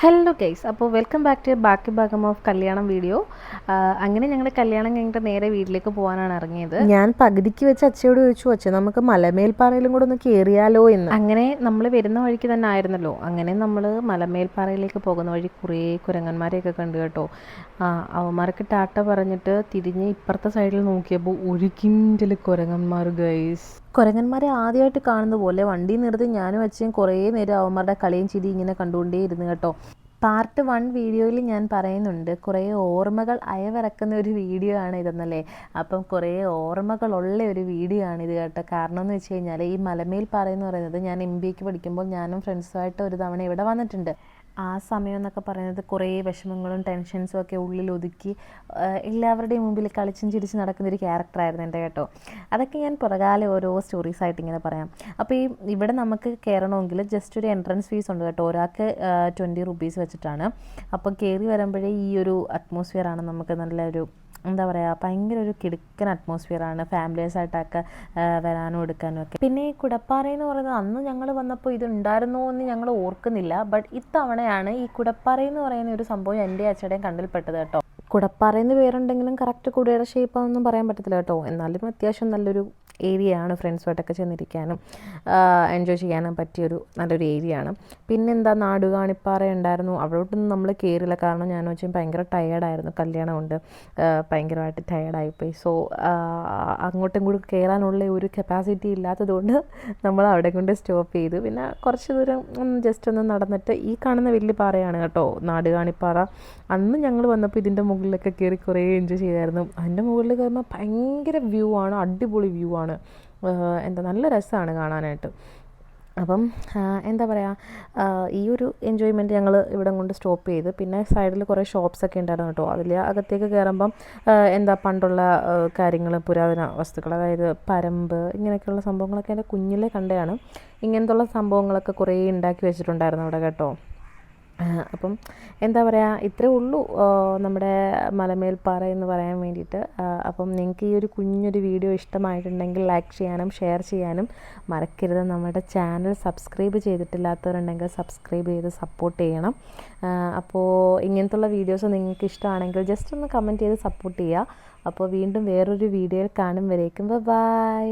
Hello guys അപ്പോൾ welcome back to ബാക്കി ഭാഗം ഓഫ് കല്യാണം വീഡിയോ അങ്ങനെ ഞങ്ങൾ കല്യാണം കഴിഞ്ഞിട്ട് നേരെ വീട്ടിലേക്ക് പോകാനാണ് ഇറങ്ങിയത്. ഞാൻ പകുതിക്ക് വെച്ച് അച്ഛയോട് ചോദിച്ചു അച്ഛൻ നമുക്ക് മലമേൽപ്പാറയിലും കൂടെ ഒന്ന് കയറിയാലോ എന്ന്. അങ്ങനെ നമ്മൾ വരുന്ന വഴിക്ക് തന്നെ ആയിരുന്നല്ലോ. അങ്ങനെ നമ്മൾ മലമേൽപ്പാറയിലേക്ക് പോകുന്ന വഴി കുറേ കുരങ്ങന്മാരെയൊക്കെ കണ്ടു കേട്ടോ. ആ അവന്മാർക്ക് ടാട്ട പറഞ്ഞിട്ട് തിരിഞ്ഞ് ഇപ്പുറത്തെ സൈഡിൽ നോക്കിയപ്പോൾ ഒരു കിൻഡൽ കുരങ്ങന്മാർ ഗൈസ് കുരങ്ങന്മാരെ ആദ്യമായിട്ട് കാണുന്ന പോലെ വണ്ടി നിർത്തി ഞാനും അച്ഛനും കുറേ നേരം അവന്മാരുടെ കളിയും ചിരി ഇങ്ങനെ കണ്ടുകൊണ്ടേ ഇരുന്നു കേട്ടോ. പാർട്ട് വൺ വീഡിയോയിൽ ഞാൻ പറയുന്നുണ്ട് കുറേ ഓർമ്മകൾ അയവിറക്കുന്ന ഒരു വീഡിയോ ആണ് ഇതെന്നല്ലേ? അപ്പം കുറേ ഓർമ്മകളുള്ള ഒരു വീഡിയോ ആണ് ഇത് കേട്ടോ. കാരണം എന്ന് വെച്ച് കഴിഞ്ഞാൽ ഈ മലമേൽ പറയുന്ന പറയുന്നത് ഞാൻ എം ബിക്ക് പഠിക്കുമ്പോൾ ഞാനും ഫ്രണ്ട്സുമായിട്ട് ഒരു തവണ ഇവിടെ വന്നിട്ടുണ്ട്. ആ സമയം എന്നൊക്കെ പറയുന്നത് കുറേ വിഷമങ്ങളും ടെൻഷൻസും ഒക്കെ ഉള്ളിൽ ഒതുക്കി എല്ലാവരുടെയും മുമ്പിൽ കളിച്ചും ചിരിച്ച് നടക്കുന്നൊരു ക്യാരക്ടറായിരുന്നു എന്റെ കേട്ടോ. അതൊക്കെ ഞാൻ പുറകാലെ ഓരോ സ്റ്റോറീസ് ആയിട്ട് ഇങ്ങനെ പറയാം. അപ്പോൾ ഈ ഇവിടെ നമുക്ക് കയറണമെങ്കിൽ ജസ്റ്റ് ഒരു എൻട്രൻസ് ഫീസ് ഉണ്ട് കേട്ടോ. ഒരാൾക്ക് ട്വന്റി റുപ്പീസ് വെച്ചിട്ടാണ്. അപ്പോൾ കയറി വരുമ്പോഴേ ഈ ഒരു അറ്റ്മോസ്ഫിയർ ആണ് നമുക്ക് നല്ലൊരു എന്താ പറയുക ഭയങ്കര ഒരു കിടുക്കൻ അറ്റ്മോസ്ഫിയറാണ് ഫാമിലീസായിട്ടൊക്കെ വരാനും എടുക്കാനും ഒക്കെ. പിന്നെ ഈ കുടപ്പാറ എന്ന് പറയുന്നത് അന്ന് ഞങ്ങൾ വന്നപ്പോൾ ഇത് ഉണ്ടായിരുന്നോ എന്ന് ഞങ്ങൾ ഓർക്കുന്നില്ല. ബട്ട് ഇത്തവണയാണ് ഈ കുടപ്പാറ എന്ന് പറയുന്ന ഒരു സംഭവം എന്റെ അച്ഛയുടെയും കണ്ടിൽപ്പെട്ടത് കേട്ടോ. കുടപ്പാറയെന്ന് പേരുണ്ടെങ്കിലും കറക്റ്റ് കുടയുടെ ഷേപ്പാണെന്നും പറയാൻ പറ്റത്തില്ല കേട്ടോ. എന്നാലും അത്യാവശ്യം നല്ലൊരു ഏരിയ ആണ് ഫ്രണ്ട്സുമായിട്ടൊക്കെ ചെന്നിരിക്കാനും എൻജോയ് ചെയ്യാനും പറ്റിയൊരു നല്ലൊരു ഏരിയ ആണ് പിന്നെന്താ നാടുകാണിപ്പാറ ഉണ്ടായിരുന്നു. അവിടോട്ടൊന്നും നമ്മൾ കയറില്ല കാരണം ഞാൻ വെച്ചാൽ ഭയങ്കര ടയേർഡായിരുന്നു കല്യാണം കൊണ്ട് ഭയങ്കരമായിട്ട് ടയേർഡായിപ്പോയി സോ അങ്ങോട്ടും കൂടി കയറാനുള്ള ഒരു കപ്പാസിറ്റി ഇല്ലാത്തതുകൊണ്ട് നമ്മൾ അവിടെ കൊണ്ട് സ്റ്റോപ്പ് ചെയ്തു. പിന്നെ കുറച്ച് ദൂരം ജസ്റ്റ് ഒന്ന് നടന്നിട്ട് ഈ കാണുന്ന വലിയ പാറയാണ് കേട്ടോ നാടുകാണിപ്പാറ. അന്ന് ഞങ്ങൾ വന്നപ്പോൾ ഇതിന്റെ മുകളിലൊക്കെ കയറി കുറേ എൻജോയ് ചെയ്തായിരുന്നു. അതിന്റെ മുകളിൽ കയറുമ്പോൾ ഭയങ്കര വ്യൂ ആണ് അടിപൊളി വ്യൂ ആണ്. എന്താ നല്ല രസമാണ് കാണാനായിട്ട്. അപ്പം എന്താ പറയുക ഈ ഒരു എൻജോയ്മെന്റ് ഞങ്ങൾ ഇവിടെ കൊണ്ട് സ്റ്റോപ്പ് ചെയ്ത് പിന്നെ സൈഡിൽ കുറേ ഷോപ്സ് ഒക്കെ ഉണ്ടായിരുന്നു കേട്ടോ. അതിൽ അകത്തേക്ക് കയറുമ്പം എന്താ പണ്ടുള്ള കാര്യങ്ങൾ പുരാതന വസ്തുക്കൾ അതായത് പരമ്പ് ഇങ്ങനെയൊക്കെയുള്ള സംഭവങ്ങളൊക്കെ എന്റെ കുഞ്ഞിലെ കണ്ടതാണ്. ഇങ്ങനത്തുള്ള സംഭവങ്ങളൊക്കെ കുറേ ഉണ്ടാക്കി വെച്ചിട്ടുണ്ടായിരുന്നു അവിടെ കേട്ടോ. അപ്പം എന്താ പറയുക ഇത്രേ ഉള്ളൂ നമ്മുടെ മലമേൽപ്പാറ എന്ന് പറയാൻ വേണ്ടിയിട്ട്. അപ്പം നിങ്ങൾക്ക് ഈ ഒരു കുഞ്ഞൊരു വീഡിയോ ഇഷ്ടമായിട്ടുണ്ടെങ്കിൽ ലൈക്ക് ചെയ്യാനും ഷെയർ ചെയ്യാനും മറക്കരുത്. നമ്മുടെ ചാനൽ സബ്സ്ക്രൈബ് ചെയ്തിട്ടില്ലാത്തവരുണ്ടെങ്കിൽ സബ്സ്ക്രൈബ് ചെയ്ത് സപ്പോർട്ട് ചെയ്യണം. അപ്പോൾ ഇങ്ങനത്തുള്ള വീഡിയോസ് നിങ്ങൾക്ക് ഇഷ്ടമാണെങ്കിൽ ജസ്റ്റ് ഒന്ന് കമന്റ് ചെയ്ത് സപ്പോർട്ട് ചെയ്യുക. അപ്പോൾ വീണ്ടും വേറൊരു വീഡിയോയിൽ കാണും വരേക്കും. ബൈ